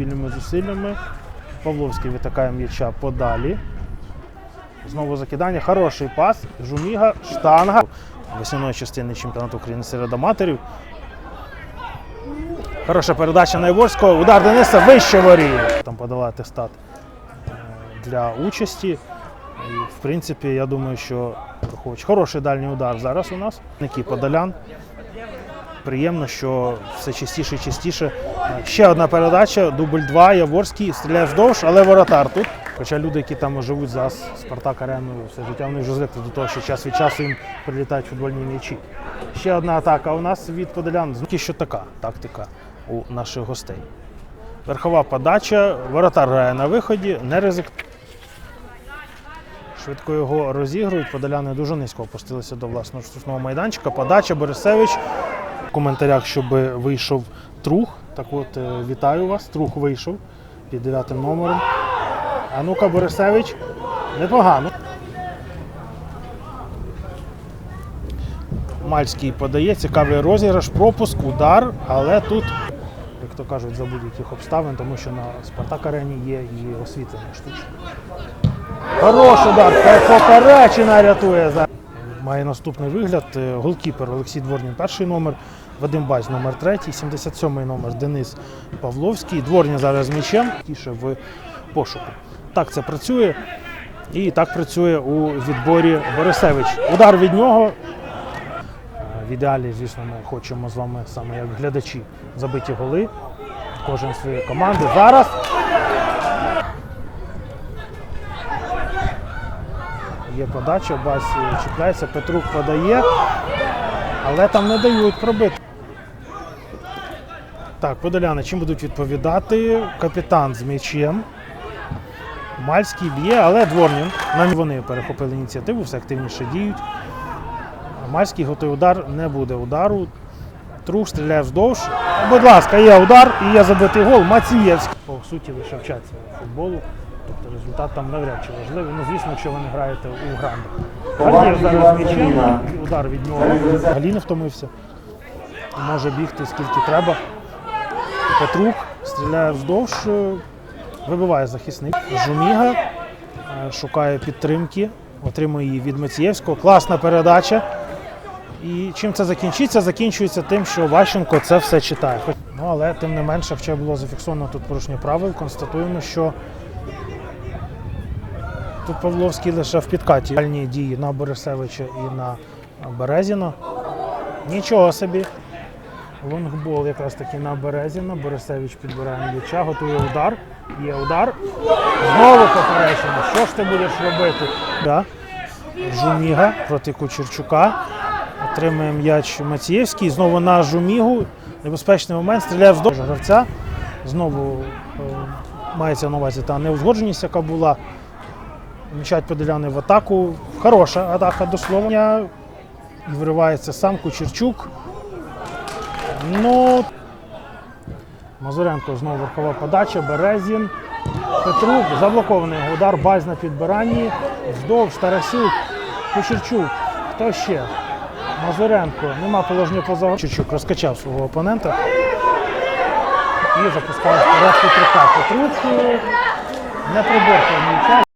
спільними зусиллями. Павловський витикає м'яча подалі. Знову закидання. Хороший пас. Жуміга, штанга. Весняної частини чемпіонату України серед аматорів. Хороша передача на Іворського. Удар Дениса вище воріє. Там подала атестат е, для участі. І, в принципі, я думаю, що хоч хороший дальній удар зараз у нас. Який Подолян. Приємно, що все частіше і частіше. Ще одна передача, дубль 2, Яворський, стріляє вздовж, але воротар тут. Хоча люди, які там живуть за Спартак ареною все життя, вони вже звикли до того, що час від часу їм прилітають футбольні м'ячі. Ще одна атака у нас від Подолян. Тільки що така тактика у наших гостей. Верхова подача, воротар грає на виході, не ризик. Швидко його розігрують. Подоляни дуже низько опустилися до власного штрафного майданчика. Подача Борисевич. В коментарях, щоб вийшов Трух. Так от, е, вітаю вас. Трух вийшов під дев'ятим номером. А ну-ка, Борисевич. Непогано. Мальський подає, цікавий розіграш, пропуск, удар, але тут, як то кажуть, за будь-яких обставин, тому що на Спартак арені є і освітлення штучне. Хороший удар, Пе- поперечина рятує. Має наступний вигляд. Е, Голкіпер Олексій Дворнін, перший номер, Вадим Базь, номер третій, 77-й номер Денис Павловський. Дворнін зараз м'ячем, тіше в пошуку. Так це працює. І так працює у відборі Борисевич. Удар від нього. Е, В ідеалі, звісно, ми хочемо з вами саме як глядачі забиті голи. Кожен своєї команди. Зараз Є подача, Бась чіпляється, Петрук подає, але там не дають пробити. Так, подоляни, чим будуть відповідати? Капітан з м'ячем. Мальський б'є, але Дворнін. Нам вони перехопили ініціативу, все активніше діють. Мальський готовий удар, не буде удару. Трух стріляє вздовж. Будь ласка, є удар і є забитий гол. Мацієвський. По суті, лише вчаться футболу. Тобто результат там навряд чи важливий. Ну, звісно, якщо ви не граєте у грандах. Галієв зараз м'ячем, удар від нього. Галі не втомився. Може бігти скільки треба. Петрук стріляє вздовж, е, вибиває захисник. Жуміга е, шукає підтримки, отримує її від Мацієвського. Класна передача. І чим це закінчиться? Закінчується тим, що Ващенко це все читає. Ну, але тим не менше, вчора було зафіксовано тут порушення правил. Констатуємо, що тут Павловський лише в підкаті Дальні дії на Борисевича і на Березіна. Нічого собі. Лонгбол якраз таки на Березіна. Борисевич підбирає м'яча, готує удар. Є удар. Знову поперечено. Що ж ти будеш робити? Да. Жуміга проти Кучерчука. Отримує м'яч Мацієвський. Знову на Жумігу. Небезпечний момент. Стріляє вздовж гравця. Знову е, мається на увазі та неузгодженість, яка була. Мчать поділяни в атаку. Хороша атака до слова. І виривається сам Кучерчук. Ну, Мазуренко знову верхова подача, Березін. Петрук, заблокований удар, базь на підбиранні. Вздовж, Тарасюк, Кучерчук. Хто ще? Мазуренко. Нема положення поза Кучерчук розкачав свого опонента. І запускає вперед Петрука. Петрук не приборкав м'яча.